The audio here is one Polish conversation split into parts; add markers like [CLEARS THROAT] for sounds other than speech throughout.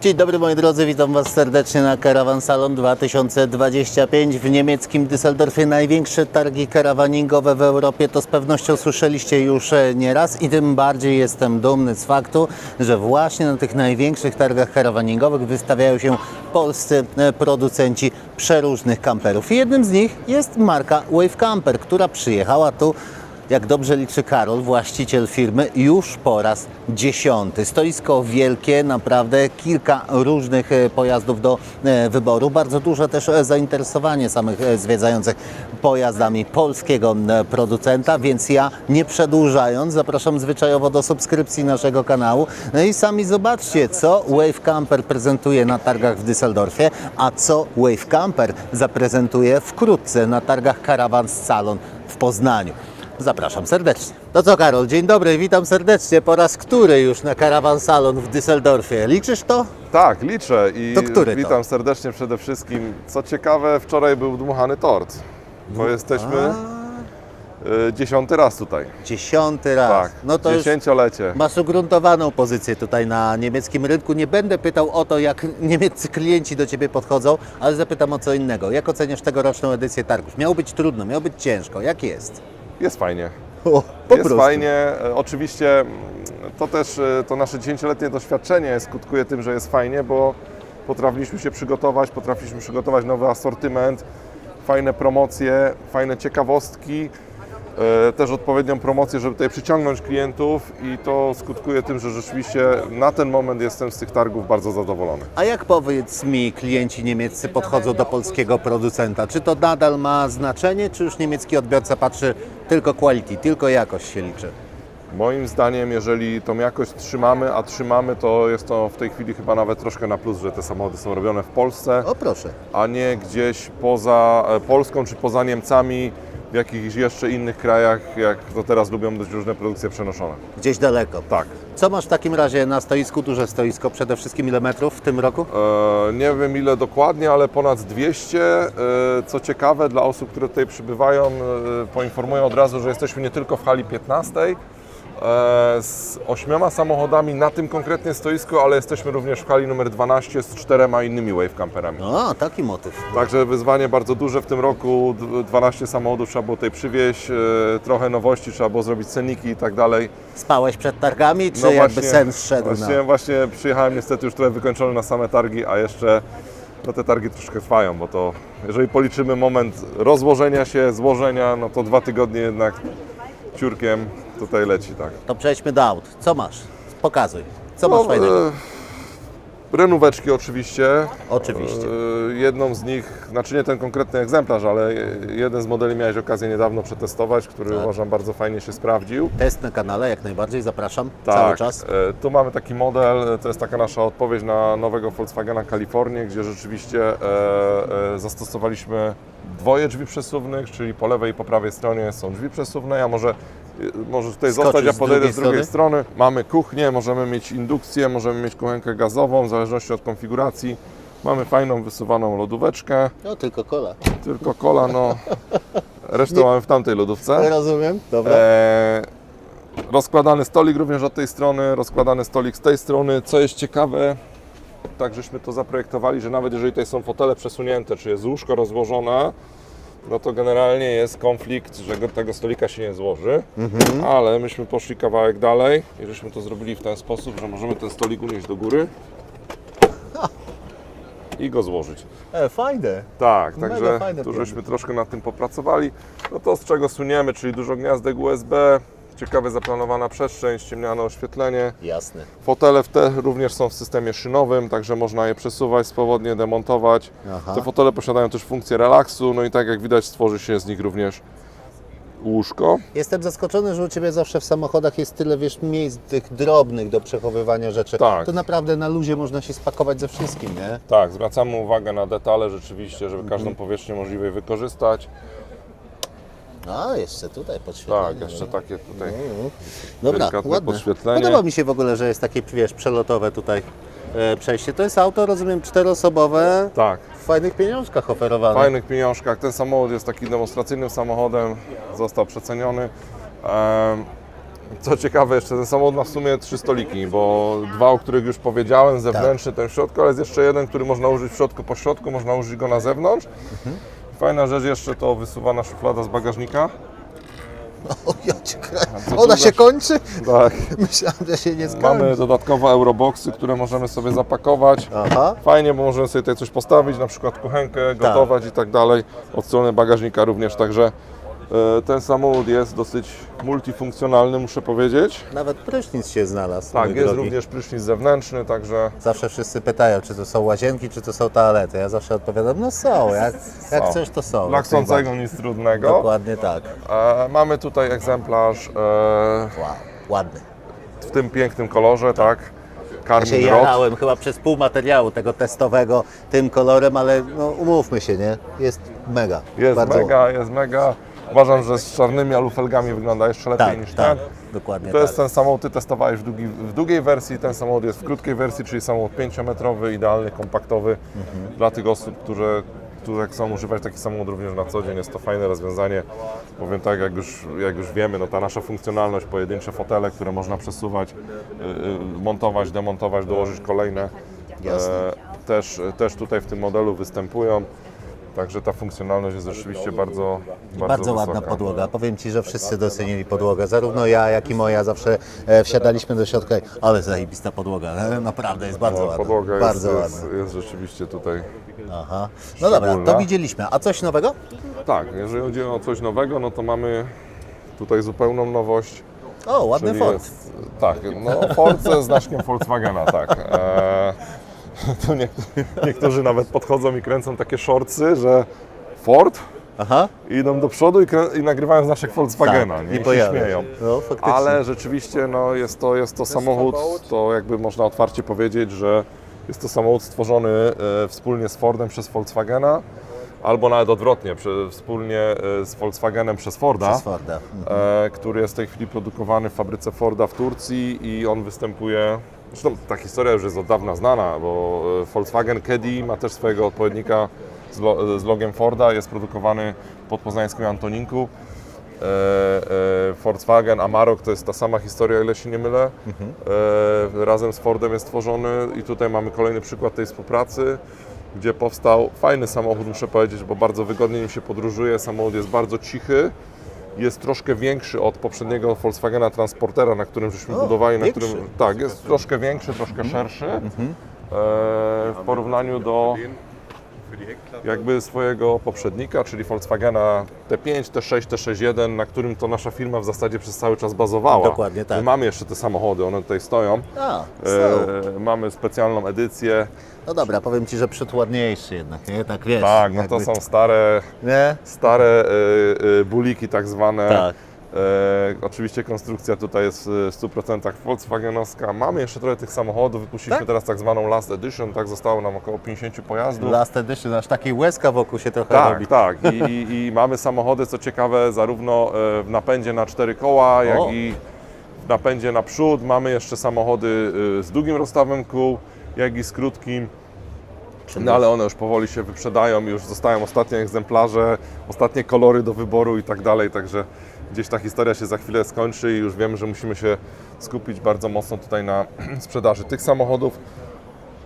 Dzień dobry moi drodzy, witam Was serdecznie na Caravan Salon 2025 w niemieckim Düsseldorfie. Największe targi karawaningowe w Europie, to z pewnością słyszeliście już e, nieraz i tym bardziej jestem dumny z faktu, że właśnie na tych największych targach karawaningowych wystawiają się polscy e, producenci przeróżnych kamperów. I jednym z nich jest marka Wave Camper, która przyjechała tu jak dobrze liczy Karol, właściciel firmy, już po raz dziesiąty. Stoisko wielkie, naprawdę kilka różnych e, pojazdów do e, wyboru. Bardzo duże też e, zainteresowanie samych zwiedzających pojazdami polskiego producenta, więc ja nie przedłużając, zapraszam zwyczajowo do subskrypcji naszego kanału. No i sami zobaczcie, co Wave Camper prezentuje na targach w Düsseldorfie, a co Wave Camper zaprezentuje wkrótce na targach Caravan Salon w Poznaniu. Zapraszam serdecznie. No co Karol, dzień dobry, witam serdecznie. Po raz który już na Caravan Salon w Düsseldorfie. Liczysz to? Tak, liczę i To który to? witam serdecznie przede wszystkim. Co ciekawe, wczoraj był dmuchany tort, bo jesteśmy y, dziesiąty raz tutaj. Dziesiąty raz. Tak, no to już dziesięciolecie. masz ugruntowaną pozycję tutaj na niemieckim rynku. Nie będę pytał o to, jak niemieccy klienci do Ciebie podchodzą, ale zapytam o co innego. Jak oceniasz tegoroczną edycję targów? Miało być trudno, miało być ciężko. Jak jest? Jest fajnie. [LAUGHS] O, po jest prostu. fajnie. E, Oczywiście mm, to też e, to nasze dziesięcioletnie doświadczenie skutkuje tym, że jest fajnie, bo potrafiliśmy się przygotować, potrafiliśmy przygotować nowy asortyment, fajne promocje, fajne ciekawostki, też odpowiednią promocję, żeby tutaj przyciągnąć klientów i to skutkuje tym, że rzeczywiście na ten moment jestem z tych targów bardzo zadowolony. A jak powiedz mi, klienci niemieccy podchodzą do polskiego producenta? Czy to nadal ma znaczenie, czy już niemiecki odbiorca patrzy tylko quality, tylko jakość się liczy? Moim zdaniem, jeżeli tą jakość trzymamy, a trzymamy, to jest to w tej chwili chyba nawet troszkę na plus, że te samochody są robione w Polsce. O proszę. a nie gdzieś poza e, Polską czy poza Niemcami, w jakichś jeszcze innych krajach, jak to teraz lubią być różne produkcje przenoszone. Gdzieś daleko. Tak. Co masz w takim razie na stoisku? Duże stoisko, przede wszystkim ile metrów w tym roku? E, nie wiem ile dokładnie, ale ponad 200. E, co ciekawe, dla osób, które tutaj przybywają, e, poinformuję od razu, że jesteśmy nie tylko w hali 15. e, Z ośmioma samochodami na tym konkretnie stoisku, ale jesteśmy również w hali numer 12 z czterema innymi wave camperami. O, taki motyw. Także wyzwanie bardzo duże w tym roku. D- 12 samochodów trzeba było tutaj przywieźć, e, trochę nowości, trzeba było zrobić ceniki i tak dalej. Spałeś przed targami, czy jakby sen zszedł właśnie, na... właśnie przyjechałem niestety już trochę wykończony na same targi, a jeszcze no te targi troszkę trwają, bo to jeżeli policzymy moment rozłożenia się, złożenia, no to dwa tygodnie jednak ciurkiem tutaj leci, tak. To przejdźmy do aut. Co masz? Pokazuj. Co masz fajnego? e, Renóweczki oczywiście. Oczywiście. E, Jedną z nich, znaczy nie ten konkretny egzemplarz, ale je- jeden z modeli miałeś okazję niedawno przetestować, który Tak. uważam bardzo fajnie się sprawdził. Test na kanale, jak najbardziej, zapraszam. Cały czas. e, tu mamy taki model, to jest taka nasza odpowiedź na nowego Volkswagena Kalifornię, gdzie rzeczywiście e, e, zastosowaliśmy dwoje drzwi przesuwnych, czyli po lewej i po prawej stronie są drzwi przesuwne. Ja może, e, może tutaj Skoczysz zostać, ja z podejdę drugiej z drugiej strony. Mamy kuchnię, możemy mieć indukcję, możemy mieć kuchenkę gazową, w zależności od konfiguracji. Mamy fajną, wysuwaną lodóweczkę, No, tylko kola. tylko kola, no. Resztę mamy w tamtej lodówce. Rozumiem. Dobra. Eee, rozkładany stolik również od tej strony, rozkładany stolik z tej strony. Co jest ciekawe, tak żeśmy to zaprojektowali, że nawet jeżeli tutaj są fotele przesunięte, czy jest łóżko rozłożone, no to generalnie jest konflikt, że go- tego stolika się nie złoży, ale myśmy poszli kawałek dalej i żeśmy to zrobili w ten sposób, że możemy ten stolik unieść do góry i go złożyć. E, fajne. Tak, Mega także fajne tu żeśmy troszkę nad tym popracowali. No to z czego suniemy, czyli dużo gniazdek USB, ciekawe zaplanowana przestrzeń, ściemniane oświetlenie. Jasne. Fotele w te również są w systemie szynowym, także można je przesuwać swobodnie, demontować. Aha. Te fotele posiadają też funkcję relaksu, no i tak jak widać stworzy się z nich również łóżko. Jestem zaskoczony, że u Ciebie zawsze w samochodach jest tyle, wiesz, miejsc tych drobnych do przechowywania rzeczy. Tak. To naprawdę na luzie można się spakować ze wszystkim, nie? Tak, zwracamy uwagę na detale rzeczywiście, żeby każdą powierzchnię możliwej wykorzystać. A, jeszcze tutaj podświetlenie. Tak, jeszcze takie tutaj Dobra, delikatne ładne. podświetlenie. Podoba mi się w ogóle, że jest takie, wiesz, przelotowe tutaj e, przejście. To jest auto, rozumiem, czteroosobowe, Tak, w fajnych pieniążkach oferowane. w fajnych pieniążkach. Ten samochód jest takim demonstracyjnym samochodem, został przeceniony. Em, Co ciekawe, jeszcze ten samochód ma w sumie trzy stoliki, bo dwa, o których już powiedziałem, zewnętrzny ten w środku, ale jest jeszcze jeden, który można użyć w środku po środku, można użyć go na zewnątrz. Fajna rzecz jeszcze to wysuwana szuflada z bagażnika. O, ja cię krę- Ona się kończy? Tak. [LAUGHS] Myślałem, że się nie skończy. Mamy dodatkowe euroboxy, które możemy sobie zapakować. Aha. Fajnie, bo możemy sobie tutaj coś postawić, na przykład kuchenkę, gotować i tak dalej. Od strony bagażnika również, także ten samochód jest dosyć multifunkcjonalny, muszę powiedzieć. Nawet prysznic się znalazł. Tak, mój jest drogi. również prysznic zewnętrzny, także Zawsze wszyscy pytają, czy to są łazienki, czy to są toalety. Ja zawsze odpowiadam, no są, jak, [LAUGHS] jak Są. coś to są. dla chcącego nic trudnego. Dokładnie tak. E, mamy tutaj egzemplarz e, Wow, ładny. w tym pięknym kolorze, tak? Ja się Karmin Rot. jarałem chyba przez pół materiału tego testowego tym kolorem, ale no, umówmy się, nie? Jest mega. Jest mega, jest mega. Uważam, że z czarnymi alufelgami wygląda jeszcze lepiej Tak, niż tak, ten. dokładnie To jest tak. ten samochód, ty testowałeś w, długi, w długiej wersji, ten samochód jest w krótkiej wersji, czyli samochód 5-metrowy, idealny, kompaktowy Mhm. dla tych osób, które, które chcą używać taki samochód również na co dzień. Jest to fajne rozwiązanie. Powiem tak, jak już, jak już wiemy, no ta nasza funkcjonalność, pojedyncze fotele, które można przesuwać, y, y, montować, demontować, dołożyć kolejne, Jasne. e, też, też tutaj w tym modelu występują. Także ta funkcjonalność jest rzeczywiście bardzo, bardzo, Bardzo ładna podłoga. Powiem Ci, że wszyscy docenili podłogę. Zarówno ja, jak i moja zawsze e, wsiadaliśmy do środka i ale zajebista podłoga. E, Naprawdę jest bardzo No, ładna. podłoga jest, bardzo jest, ładna. jest rzeczywiście tutaj. Aha. No dobra, to szczególna. widzieliśmy. A coś nowego? Tak, jeżeli chodzi o coś nowego, no to mamy tutaj zupełną nowość. O, ładny czyli Ford. Jest, tak, no Ford ze znaczkiem Volkswagena, tak. E, [LAUGHS] to niektórzy, niektórzy nawet podchodzą i kręcą takie shortsy, że Ford Aha. i idą do przodu i, krę- i nagrywają znaczek Volkswagena, Tak, nie? i I się śmieją. No. Ale rzeczywiście no, jest, to, jest to samochód, to jakby można otwarcie powiedzieć, że jest to samochód stworzony e, wspólnie z Fordem przez Volkswagena, albo nawet odwrotnie, przy, wspólnie e, z Volkswagenem przez Forda, Przez Forda. Mhm. e, który jest w tej chwili produkowany w fabryce Forda w Turcji i on występuje. Zresztą ta historia już jest od dawna znana, bo e, Volkswagen Caddy ma też swojego odpowiednika z, lo, z logiem Forda, jest produkowany pod poznańskim Antoninku. E, e, Volkswagen Amarok to jest ta sama historia, ile się nie mylę. E, razem z Fordem jest tworzony i tutaj mamy kolejny przykład tej współpracy, gdzie powstał fajny samochód, muszę powiedzieć, bo bardzo wygodnie nim się podróżuje. Samochód jest bardzo cichy, jest troszkę większy od poprzedniego Volkswagena Transportera, na którym żeśmy O, budowali. Na większy. którym, tak, jest troszkę większy, troszkę szerszy e, w porównaniu do jakby swojego poprzednika, czyli Volkswagena T5, T6, T61, na którym to nasza firma w zasadzie przez cały czas bazowała. Dokładnie tak. My mamy jeszcze te samochody, one tutaj stoją. A, są. E, mamy specjalną edycję. No dobra, powiem Ci, że przód ładniejszy jednak, nie? Tak wiesz. Tak, no to jakby- są stare, Nie? stare e, e, buliki tak zwane. Tak. E, oczywiście konstrukcja tutaj jest w 100% Volkswagenowska. Mamy jeszcze trochę tych samochodów. Wypuściliśmy Tak? teraz tak zwaną Last Edition, tak zostało nam około 50 pojazdów. Last edition, aż takiej łezka wokół się trochę Tak, robi. tak. I, [LAUGHS] i, I mamy samochody, co ciekawe, zarówno e, w napędzie na cztery koła, jak O. i w napędzie na przód. Mamy jeszcze samochody e, z długim rozstawem kół, jak i z krótkim. No ale one już powoli się wyprzedają, już zostają ostatnie egzemplarze, ostatnie kolory do wyboru i tak dalej, także gdzieś ta historia się za chwilę skończy i już wiemy, że musimy się skupić bardzo mocno tutaj na [CLEARS THROAT] sprzedaży tych samochodów.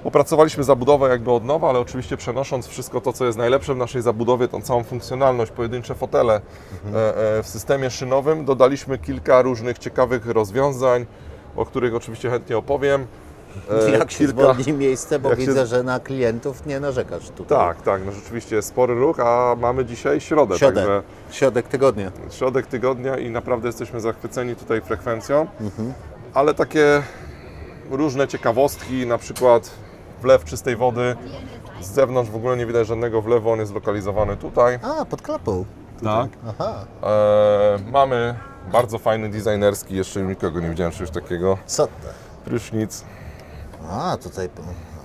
Opracowaliśmy zabudowę jakby od nowa, ale oczywiście przenosząc wszystko to, co jest najlepsze w naszej zabudowie, tą całą funkcjonalność, pojedyncze fotele e, e, w systemie szynowym, dodaliśmy kilka różnych ciekawych rozwiązań, o których oczywiście chętnie opowiem. E, Jak się zwolni miejsce, bo jak się widzę, z- że na klientów nie narzekasz tutaj. Tak, tak, no rzeczywiście jest spory ruch, a mamy dzisiaj środę, Środę, także środek tygodnia. środek tygodnia i naprawdę jesteśmy zachwyceni tutaj frekwencją, ale takie różne ciekawostki, na przykład wlew czystej wody, z zewnątrz w ogóle nie widać żadnego wlewu, on jest zlokalizowany tutaj. A, pod klapą. Tak. Aha, E, mamy bardzo fajny designerski, jeszcze nikogo nie widziałem czegoś takiego, co to? prysznic. A, tutaj,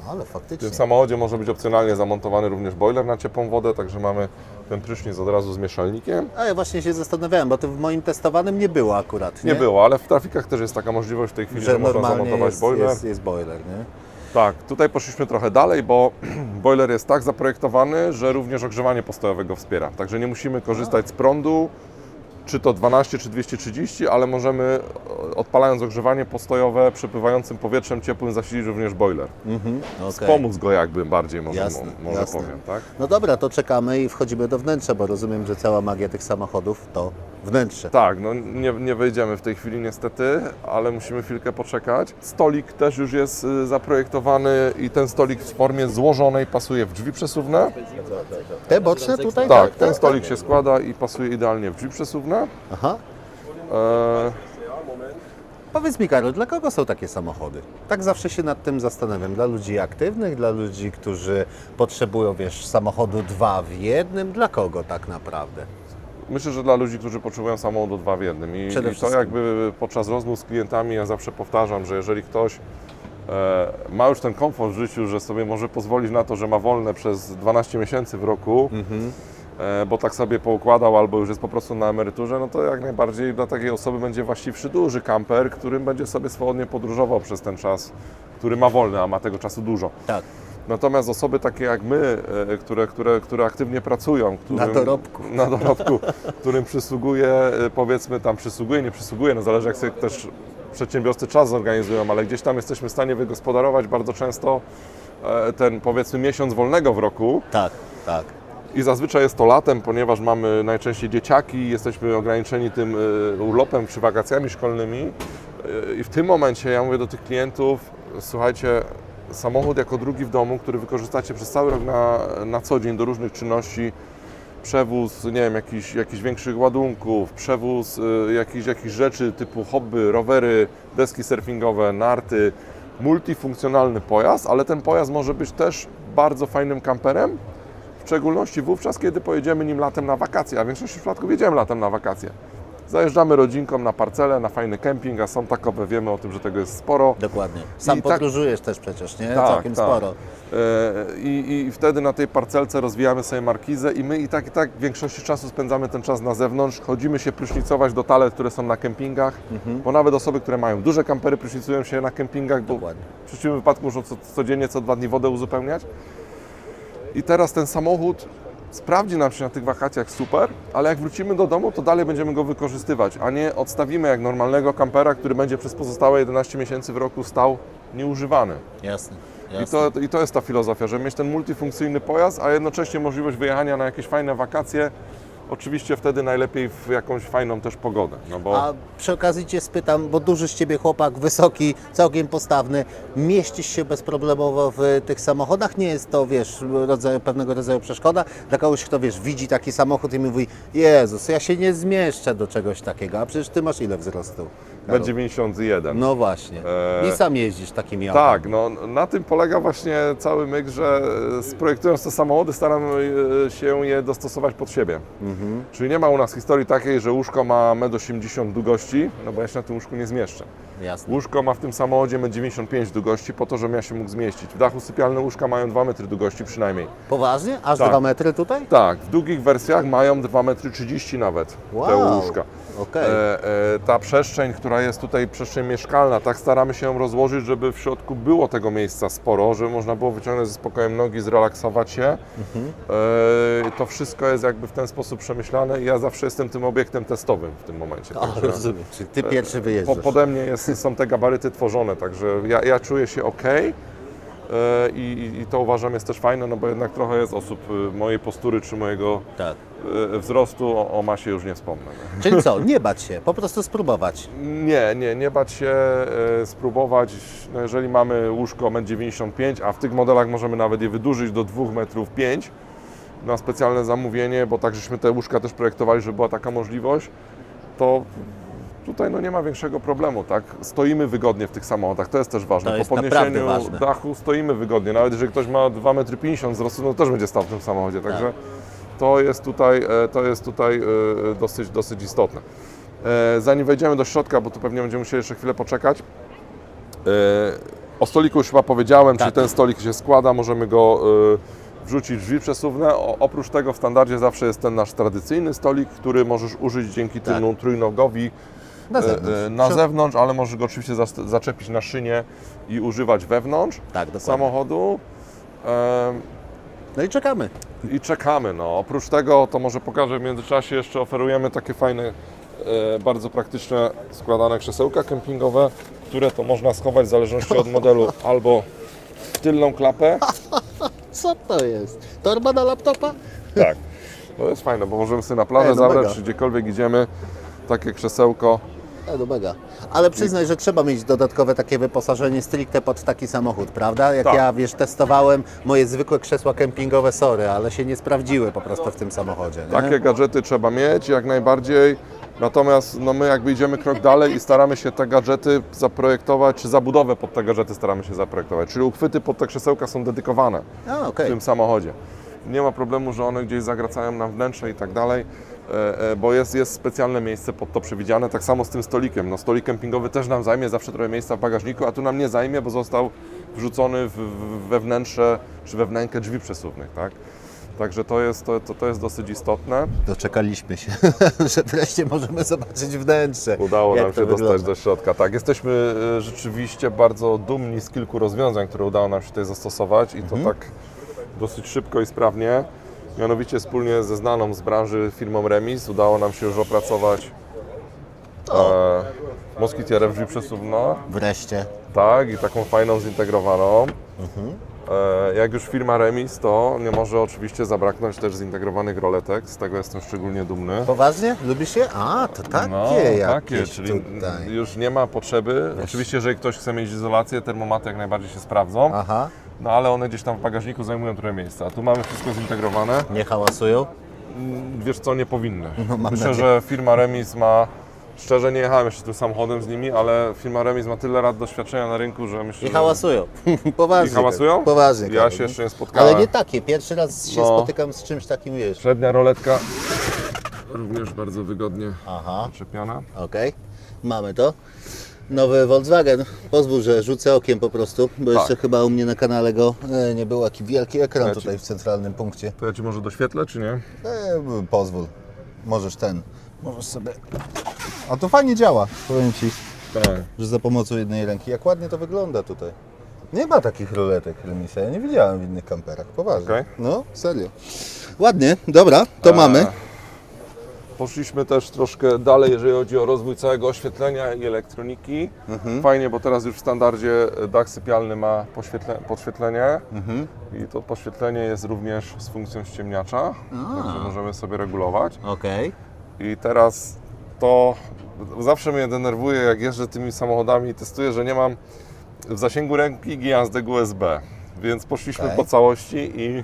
ale W faktycznie. tym samochodzie może być opcjonalnie zamontowany również boiler na ciepłą wodę, także mamy ten prysznic od razu z mieszalnikiem. A ja właśnie się zastanawiałem, bo to w moim testowanym nie było akurat, nie? Nie było, ale w trafikach też jest taka możliwość w tej chwili, że, Że można normalnie zamontować jest, boiler. jest, jest boiler, nie? Tak, tutaj poszliśmy trochę dalej, bo [CLEARS THROAT] boiler jest tak zaprojektowany, że również ogrzewanie postojowego wspiera. Także nie musimy korzystać z prądu, czy to 12 czy 230, ale możemy e, odpalając ogrzewanie postojowe przepływającym powietrzem ciepłym zasilić również boiler. Mhm. okej. Wspomóc go jakby bardziej może, Jasne, może jasne. powiem, tak? No dobra, to czekamy i wchodzimy do wnętrza, bo rozumiem, że cała magia tych samochodów to wnętrze. Tak, no nie, nie wejdziemy w tej chwili niestety, ale musimy chwilkę poczekać. Stolik też już jest y, zaprojektowany i ten stolik w formie złożonej pasuje w drzwi przesuwne. Te boczne tutaj? Tak, ten stolik się składa i pasuje idealnie w drzwi przesuwne. Aha. E, Powiedz mi, Karol, dla kogo są takie samochody? Tak zawsze się nad tym zastanawiam. Dla ludzi aktywnych, dla ludzi, którzy potrzebują, wiesz, samochodu dwa w jednym. Dla kogo tak naprawdę? Myślę, że dla ludzi, którzy potrzebują samochodu dwa w jednym. I, Przede i to wszystkim. jakby podczas rozmów z klientami ja zawsze powtarzam, że jeżeli ktoś e, ma już ten komfort w życiu, że sobie może pozwolić na to, że ma wolne przez 12 miesięcy w roku, e, bo tak sobie poukładał albo już jest po prostu na emeryturze, no to jak najbardziej dla takiej osoby będzie właściwszy duży kamper, którym będzie sobie swobodnie podróżował przez ten czas, który ma wolny, a ma tego czasu dużo. Tak. Natomiast osoby takie jak my, e, które, które, które aktywnie pracują, którym, Na dorobku. [LAUGHS] na dorobku, którym przysługuje, e, powiedzmy tam przysługuje, nie przysługuje, no zależy jak sobie też przedsiębiorcy czas zorganizują, ale gdzieś tam jesteśmy w stanie wygospodarować bardzo często e, ten powiedzmy miesiąc wolnego w roku Tak, tak. I zazwyczaj jest to latem, ponieważ mamy najczęściej dzieciaki, jesteśmy ograniczeni tym e, urlopem czy wakacjami szkolnymi. E, i w tym momencie ja mówię do tych klientów, słuchajcie, samochód jako drugi w domu, który wykorzystacie przez cały rok na, na co dzień do różnych czynności, przewóz, nie wiem, jakichś, jakichś większych ładunków, przewóz y, jakichś, rzeczy typu hobby, rowery, deski surfingowe, narty, multifunkcjonalny pojazd, ale ten pojazd może być też bardzo fajnym kamperem, szczególności wówczas, kiedy pojedziemy nim latem na wakacje, a w większości przypadków jedziemy latem na wakacje. Zajeżdżamy rodzinką na parcelę, na fajny kemping, a są takowe, wiemy o tym, że tego jest sporo. Dokładnie. Sam I tak- podróżujesz też przecież, nie? Tak, Całkiem tak. sporo. E, I, I wtedy na tej parcelce rozwijamy sobie markizę i my i tak i tak w większości czasu spędzamy ten czas na zewnątrz. Chodzimy się prysznicować do talet, które są na kempingach, Mhm. bo nawet osoby, które mają duże kampery prysznicują się na kempingach, bo Dokładnie. w przeciwnym wypadku muszą co, codziennie, co dwa dni wodę uzupełniać. I teraz ten samochód sprawdzi nam się na tych wakacjach super, ale jak wrócimy do domu, to dalej będziemy go wykorzystywać, a nie odstawimy jak normalnego kampera, który będzie przez pozostałe 11 miesięcy w roku stał nieużywany. Jasne. I jasne. to, I to jest ta filozofia, żeby mieć ten multifunkcyjny pojazd, a jednocześnie możliwość wyjechania na jakieś fajne wakacje. Oczywiście wtedy najlepiej w jakąś fajną też pogodę. No bo A przy okazji Cię spytam, bo duży z Ciebie chłopak, wysoki, całkiem postawny, mieścisz się bezproblemowo w tych samochodach? Nie jest to, wiesz, rodzaju, pewnego rodzaju przeszkoda dla kogoś, kto, wiesz, widzi taki samochód i mówi Jezus, ja się nie zmieszczę do czegoś takiego, a przecież Ty masz ile wzrostu? Karol? B91. No właśnie. Eee, I sam jeździsz takimi autami. Tak, no na tym polega właśnie cały myk, że e, projektując te samochody staramy e, się je dostosować pod siebie. Mhm. Czyli nie ma u nas historii takiej, że łóżko ma 1,80 m długości, no bo ja się na tym łóżku nie zmieszczę. Jasne. Łóżko ma w tym samochodzie 1,95 m długości po to, żebym ja się mógł zmieścić. W dachu sypialne łóżka mają 2 metry długości przynajmniej. Poważnie? Aż Tak. dwa metry tutaj? Tak, w długich wersjach mają 2,30 m nawet te Wow. łóżka. Okej. E, e, ta przestrzeń, która jest tutaj przestrzeń mieszkalna, tak staramy się ją rozłożyć, żeby w środku było tego miejsca sporo, żeby można było wyciągnąć ze spokojem nogi, zrelaksować się. Mhm. E, to wszystko jest jakby w ten sposób przemyślane i ja zawsze jestem tym obiektem testowym w tym momencie. O, Także rozumiem. Czyli Ty pierwszy po, wyjeżdżasz. pode mnie jest, są te gabaryty tworzone, także ja, ja czuję się ok. E, I, i- I to uważam jest też fajne, no bo jednak trochę jest osób y, mojej postury czy mojego Tak. Y, wzrostu, o, o masie już nie wspomnę. Czyli co, nie bać się, po prostu spróbować. Nie, nie, nie bać się e, spróbować. No jeżeli mamy łóżko 1,95 m, a w tych modelach możemy nawet je wydłużyć do 2,5 metrów na specjalne zamówienie, bo tak żeśmy te łóżka też projektowali, żeby była taka możliwość, to tutaj no nie ma większego problemu, tak? Stoimy wygodnie w tych samochodach, to jest też ważne. To jest po podniesieniu ważne. dachu stoimy wygodnie, nawet jeżeli ktoś ma 2,50 m wzrostu, no też będzie stał w tym samochodzie, Tak. To jest tutaj, e, to jest tutaj e, dosyć, dosyć istotne. E, Zanim wejdziemy do środka, bo tu pewnie będziemy musieli jeszcze chwilę poczekać. e, O stoliku już chyba powiedziałem, Tak. czy ten stolik się składa, możemy go e, wrzucić w drzwi przesuwne. O, oprócz tego w standardzie zawsze jest ten nasz tradycyjny stolik, który możesz użyć dzięki Tak. temu trójnogowi Na e, zewnątrz. e, na zewnątrz, ale możesz go oczywiście zaczepić na szynie i używać wewnątrz Tak, samochodu. E, No i czekamy. I czekamy. No. Oprócz tego, to może pokażę w międzyczasie, jeszcze oferujemy takie fajne, e, bardzo praktyczne składane krzesełka kempingowe, które to można schować w zależności od modelu [LAUGHS] albo w tylną klapę. [LAUGHS] Co to jest? Torba na laptopa? Tak. To jest fajne, bo możemy sobie na plażę Ej, no zabrać, mega. czy gdziekolwiek idziemy, takie krzesełko. E, no mega. Ale przyznaj, że trzeba mieć dodatkowe takie wyposażenie stricte pod taki samochód, prawda? Jak Tak. ja, wiesz, testowałem moje zwykłe krzesła kempingowe, sorry, ale się nie sprawdziły po prostu w tym samochodzie. Nie? Takie gadżety trzeba mieć jak najbardziej. Natomiast no my jakby idziemy krok dalej i staramy się te gadżety zaprojektować, czy zabudowę pod te gadżety staramy się zaprojektować. Czyli uchwyty pod te krzesełka są dedykowane A, w tym samochodzie. Nie ma problemu, że one gdzieś zagracają nam wnętrze i tak dalej, bo jest, jest specjalne miejsce pod to przewidziane. Tak samo z tym stolikiem. No, stolik kempingowy też nam zajmie zawsze trochę miejsca w bagażniku, a tu nam nie zajmie, bo został wrzucony w, we wnętrze czy we wnękę drzwi przesuwnych. Tak? Także to jest, to, to, to jest dosyć istotne. Doczekaliśmy się, [LAUGHS] że wreszcie możemy zobaczyć wnętrze. Udało nam to się dostać wygląda. do środka. Tak, jesteśmy e, rzeczywiście bardzo dumni z kilku rozwiązań, które udało nam się tutaj zastosować i to Mhm. tak dosyć szybko i sprawnie. Mianowicie wspólnie ze znaną z branży firmą Remis udało nam się już opracować e, moskitierę w drzwi przesuwno, Wreszcie. tak, i taką fajną zintegrowaną. Mhm. E, jak już firma Remis, to nie może oczywiście zabraknąć też zintegrowanych roletek, z tego jestem szczególnie dumny. Poważnie? Lubisz je? A, to takie No, jakieś takie, czyli tutaj. już nie ma potrzeby. Oczywiście, jeżeli ktoś chce mieć izolację, termomaty jak najbardziej się sprawdzą, Aha, no ale one gdzieś tam w bagażniku zajmują trochę miejsca. A tu mamy wszystko zintegrowane. nie hałasują? Mm, Wiesz co, nie powinny. [LAUGHS] No, mam Myślę, nadzieję. że firma Remis ma, szczerze nie jechałem jeszcze tym samochodem z nimi, ale firma Remis ma tyle lat doświadczenia na rynku, że myślę, I że... hałasują. [LAUGHS] [LAUGHS] Poważnie. I hałasują? Poważnie. Ja Karol. się jeszcze nie spotkałem. Ale nie takie. Pierwszy raz się No. spotykam z czymś takim, wiesz. Przednia roletka również bardzo wygodnie Aha, czepiana. okej. Mamy to. Nowy Volkswagen. Pozwól, że rzucę okiem po prostu, bo jeszcze chyba u mnie na kanale go e, nie było. Jaki wielki ekran Ja ci- tutaj w centralnym punkcie. To ja Ci może doświetlę, czy nie? E, pozwól. Możesz ten. Możesz sobie. A to fajnie działa, powiem Ci, Tak. że za pomocą jednej ręki. Jak ładnie to wygląda tutaj. Nie ma takich ruletek Remisa, ja nie widziałem w innych kamperach, poważnie. Okej. No, serio. Ładnie, dobra, to mamy. Poszliśmy też troszkę dalej, jeżeli chodzi o rozwój całego oświetlenia i elektroniki. Mhm. Fajnie, bo teraz już w standardzie dach sypialny ma podświetlenie Mhm. i to podświetlenie jest również z funkcją ściemniacza, także możemy sobie regulować. Okej. I teraz to zawsze mnie denerwuje, jak jeżdżę tymi samochodami i testuję, że nie mam w zasięgu ręki gniazdek USB, więc poszliśmy Okej. po całości i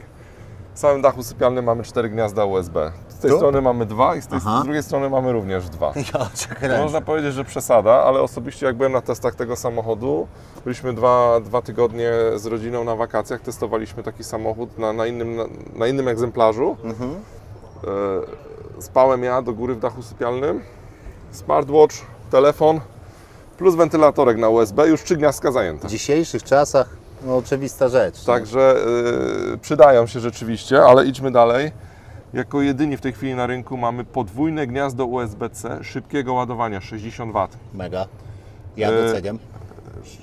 w samym dachu sypialnym mamy cztery gniazda USB. Z tej Tu? strony mamy dwa i z, tej, Aha. z drugiej strony mamy również dwa. [LAUGHS] Ja cię kręcę. Można powiedzieć, że przesada, ale osobiście jak byłem na testach tego samochodu, byliśmy dwa, dwa tygodnie z rodziną na wakacjach, testowaliśmy taki samochód na, na, innym, na, na innym egzemplarzu. Mhm. E, spałem ja do góry w dachu sypialnym, smartwatch, telefon, plus wentylatorek na USB, już trzy gniazdka zajęte. W dzisiejszych czasach no, oczywista rzecz. Także e, przydają się rzeczywiście, ale idźmy dalej. Jako jedyni w tej chwili na rynku mamy podwójne gniazdo USB-C szybkiego ładowania 60 W. Mega. Ja E, doceniam.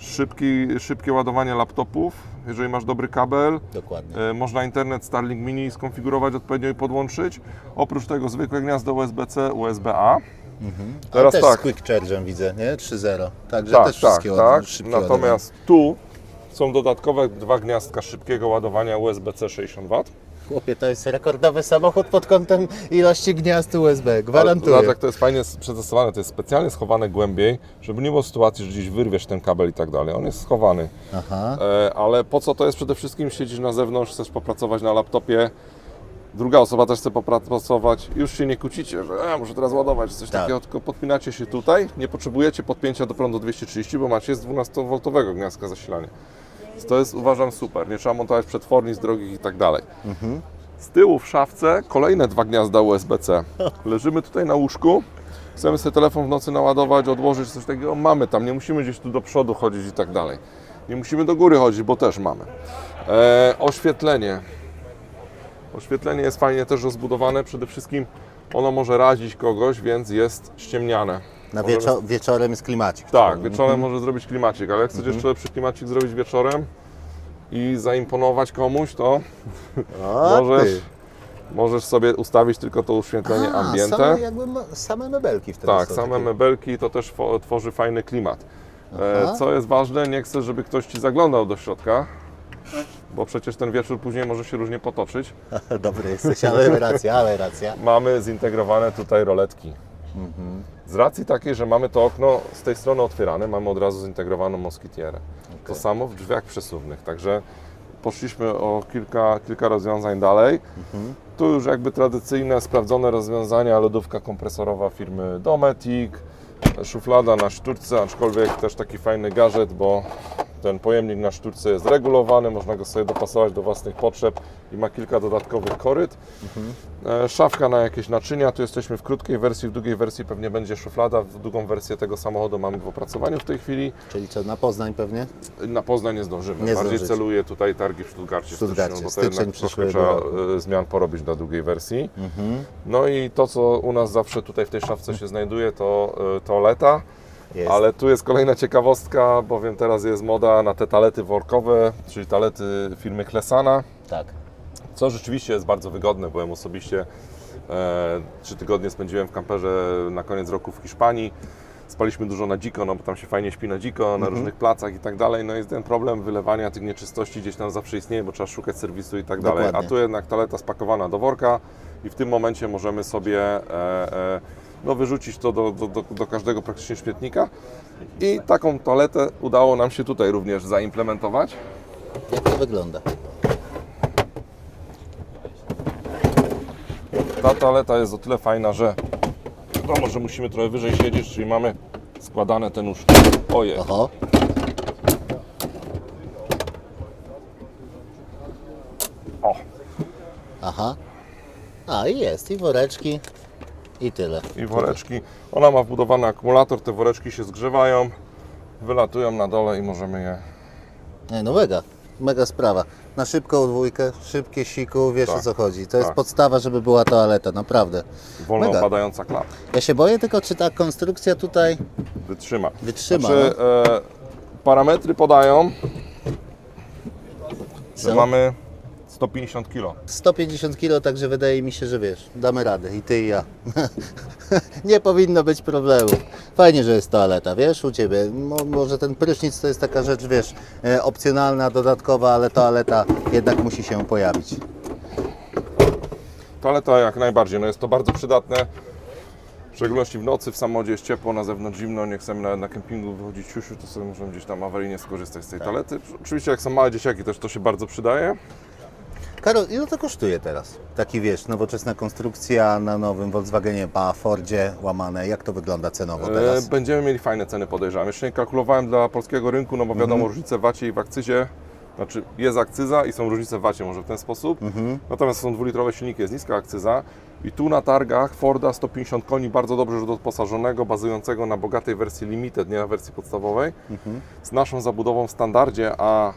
Szybki, szybkie ładowanie laptopów, jeżeli masz dobry kabel. Dokładnie. E, Można internet Starlink Mini skonfigurować odpowiednio i podłączyć. Oprócz tego zwykłe gniazdo USB-C, USB-A. Ale Teraz też tak, z Quick Charge'em widzę, nie? 3.0. Także tak, też tak, wszystkie tak. ładne, szybkie Natomiast tu są dodatkowe dwa gniazdka szybkiego ładowania USB-C 60 W. ładowanie. Chłopie, to jest rekordowy samochód pod kątem ilości gniazd USB. Ale Gwarantuję. Zobacz, jak to jest fajnie przetestowane, to jest specjalnie schowane głębiej, żeby nie było sytuacji, że gdzieś wyrwiesz ten kabel i tak dalej. On jest schowany. Aha. E, ale po co to jest? Przede wszystkim siedzisz na zewnątrz, chcesz popracować na laptopie, druga osoba też chce popracować, już się nie kłócicie, że e, muszę teraz ładować, coś Tak. takiego, tylko podpinacie się tutaj, nie potrzebujecie podpięcia do prądu 230, bo macie z 12V gniazdka zasilania. Więc to jest uważam super, nie trzeba montować przetwornic drogich i tak dalej. Z tyłu w szafce kolejne dwa gniazda USB-C. [LAUGHS] Leżymy tutaj na łóżku, chcemy sobie telefon w nocy naładować, odłożyć, coś takiego, mamy tam, nie musimy gdzieś tu do przodu chodzić i tak dalej. Nie musimy do góry chodzić, bo też mamy. E, oświetlenie. Oświetlenie jest fajnie też rozbudowane, przede wszystkim ono może razić kogoś, więc jest ściemniane. Na Możemy- wieczo- wieczorem jest klimacik. Tak, wieczorem może zrobić klimacik, ale jak chcesz jeszcze lepszy klimacik zrobić wieczorem i zaimponować komuś, to O, [LAUGHS] możesz, ty. Możesz sobie ustawić tylko to uświetlenie A, ambiente. Same, jakby me- same mebelki wtedy Tak, same takie. mebelki to też tworzy fajny klimat. E, Aha. co jest ważne, nie chcę, żeby ktoś Ci zaglądał do środka, bo przecież ten wieczór później może się różnie potoczyć. [LAUGHS] Dobry jesteś, ale racja, ale racja. Mamy zintegrowane tutaj roletki. Z racji takiej, że mamy to okno z tej strony otwierane, mamy od razu zintegrowaną moskitierę. To samo w drzwiach przesuwnych, także poszliśmy o kilka, kilka rozwiązań dalej. Tu już jakby tradycyjne, sprawdzone rozwiązania, lodówka kompresorowa firmy Dometic, szuflada na sztuczce, aczkolwiek też taki fajny gadżet, bo ten pojemnik na sztuczce jest regulowany, można go sobie dopasować do własnych potrzeb i ma kilka dodatkowych koryt. E, Szafka na jakieś naczynia, tu jesteśmy w krótkiej wersji, w długiej wersji pewnie będzie szuflada, w długą wersję tego samochodu mamy w opracowaniu w tej chwili. Czyli co, na Poznań pewnie? Na Poznań nie zdążymy. Nie Bardziej zdążycie. celuję tutaj targi w Stuttgarcie. w Stuttgarcie, styczniu, bo to jednak troszkę trzeba e, zmian porobić dla drugiej wersji. No i to, co u nas zawsze tutaj w tej szafce się znajduje, to e, toaleta. Jest. Ale tu jest kolejna ciekawostka, bowiem teraz jest moda na te talety workowe, czyli talety firmy Klesana. Tak. Co rzeczywiście jest bardzo wygodne. Byłem osobiście e, trzy tygodnie spędziłem w kamperze na koniec roku w Hiszpanii. Spaliśmy dużo na dziko, no bo tam się fajnie śpi na dziko, Mhm. na różnych placach i tak dalej. No i ten problem wylewania tych nieczystości gdzieś tam zawsze istnieje, bo trzeba szukać serwisu i tak dalej. A Dokładnie. tu jednak taleta spakowana do worka i w tym momencie możemy sobie e, e, no, wyrzucić to do, do, do, do każdego praktycznie śmietnika. I taką toaletę udało nam się tutaj również zaimplementować. Jak to wygląda? Ta toaleta jest o tyle fajna, że wiadomo, że musimy trochę wyżej siedzieć, czyli mamy składane te nóżki. Ojej, Oho. o, Aha. A i jest, i woreczki, i tyle. i woreczki. Ona ma wbudowany akumulator, te woreczki się zgrzewają, wylatują na dole i możemy je... Nie, no mega, mega sprawa. Na szybką dwójkę, szybkie siku, wiesz Tak, o co chodzi. To jest tak. podstawa, żeby była toaleta, naprawdę. Wolno Mega. opadająca klapa. Ja się boję tylko, czy ta konstrukcja tutaj Wytrzyma. wytrzyma. Znaczy, no. e, parametry podają, że Co? mamy 150 kg. 150 kg, także wydaje mi się, że wiesz, damy radę i ty i ja. [LAUGHS] Nie powinno być problemu. Fajnie, że jest toaleta, wiesz, u Ciebie. Mo, może ten prysznic to jest taka rzecz, wiesz, e, opcjonalna, dodatkowa, ale toaleta jednak musi się pojawić. Toaleta jak najbardziej, no jest to bardzo przydatne. W szczególności w nocy, w samochodzie jest ciepło, na zewnątrz zimno, nie chcemy nawet na kempingu wychodzić siusiu, to sobie możemy gdzieś tam awaryjnie skorzystać z tej toalety. Oczywiście jak są małe dzieciaki też to się bardzo przydaje. Karol, ile to kosztuje teraz? Taki, wiesz, nowoczesna konstrukcja na nowym Volkswagenie, a Fordzie łamane. Jak to wygląda cenowo E, teraz? Będziemy mieli fajne ceny podejrzewam. Jeszcze nie kalkulowałem dla polskiego rynku, no bo wiadomo Mhm. różnice w wacie i w akcyzie. Znaczy jest akcyza i są różnice w wacie może w ten sposób. Mhm. Natomiast są dwulitrowe silniki, jest niska akcyza. I tu na targach Forda 150 koni, bardzo dobrze że doposażonego, bazującego na bogatej wersji Limited, nie na wersji podstawowej. Mhm. Z naszą zabudową w standardzie, a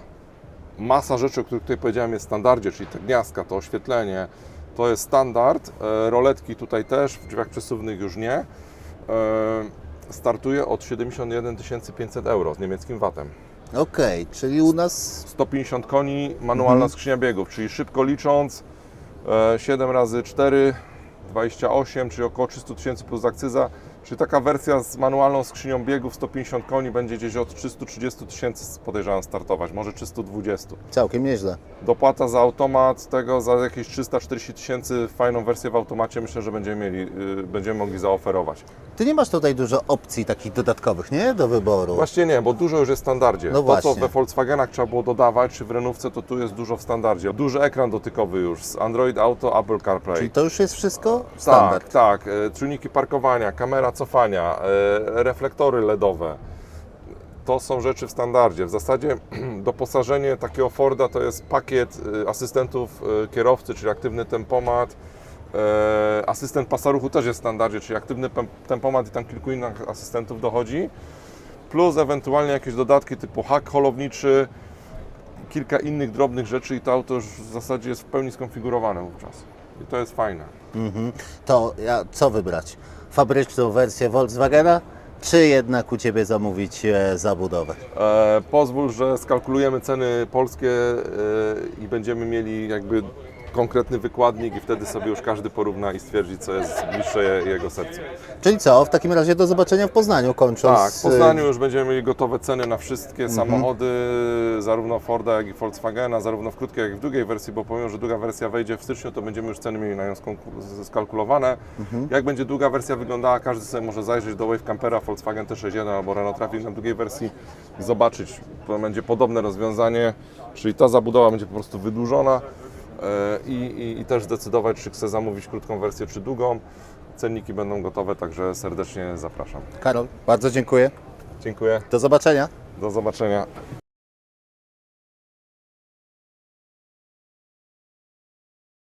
masa rzeczy, o których tutaj powiedziałem jest w standardzie, czyli te gniazdka, to oświetlenie, to jest standard. E, Roletki tutaj też, w drzwiach przesuwnych już nie. E, Startuje od 71 500 euro z niemieckim VAT-em. Okej, czyli u nas 150 koni, manualna skrzynia biegów, czyli szybko licząc, e, 7 razy 4, 28, czyli około 300 tysięcy plus akcyza. Czyli taka wersja z manualną skrzynią biegów 150 koni będzie gdzieś od 330 tysięcy podejrzewam startować, może 320. całkiem nieźle. Dopłata za automat tego za jakieś 340 tysięcy, fajną wersję w automacie myślę, że będziemy mieli, y, będziemy mogli zaoferować. Ty nie masz tutaj dużo opcji takich dodatkowych, nie? Do wyboru. Właśnie nie, bo dużo już jest w standardzie. No to, co właśnie. we Volkswagenach trzeba było dodawać, czy w Renówce, to tu jest dużo w standardzie. Duży ekran dotykowy już, z Android Auto, Apple CarPlay. Czyli to już jest wszystko standard. Tak, tak. e, Czujniki parkowania, kamera cofania, e, reflektory LEDowe. To są rzeczy w standardzie. W zasadzie [CLEARS THROAT] doposażenie takiego Forda to jest pakiet e, asystentów e, kierowcy, czyli aktywny tempomat. Asystent pasa ruchu też jest w standardzie, czyli aktywny tempomat i tam kilku innych asystentów dochodzi. Plus ewentualnie jakieś dodatki typu hak holowniczy, kilka innych drobnych rzeczy i to auto już w zasadzie jest w pełni skonfigurowane wówczas. I to jest fajne. Mhm. To ja, co wybrać? Fabryczną wersję Volkswagena, czy jednak u Ciebie zamówić e, zabudowę? E, pozwól, że skalkulujemy ceny polskie e, i będziemy mieli jakby konkretny wykładnik i wtedy sobie już każdy porówna i stwierdzi, co jest bliższe je- jego sercu. Czyli co, w takim razie do zobaczenia w Poznaniu kończąc. Tak, w Poznaniu już będziemy mieli gotowe ceny na wszystkie samochody, zarówno Forda, jak i Volkswagena, zarówno w krótkiej, jak i w długiej wersji, bo pomimo, że długa wersja wejdzie w styczniu, to będziemy już ceny mieli na nią skalkulowane. Jak będzie długa wersja wyglądała, każdy sobie może zajrzeć do Wave Campera, Volkswagen T61 albo Renault Traffic na długiej wersji i zobaczyć. To będzie podobne rozwiązanie, czyli ta zabudowa będzie po prostu wydłużona i, i, i też zdecydować, czy chce zamówić krótką wersję, czy długą. Cenniki będą gotowe, także serdecznie zapraszam. Karol, bardzo dziękuję. Dziękuję, Do zobaczenia. do zobaczenia.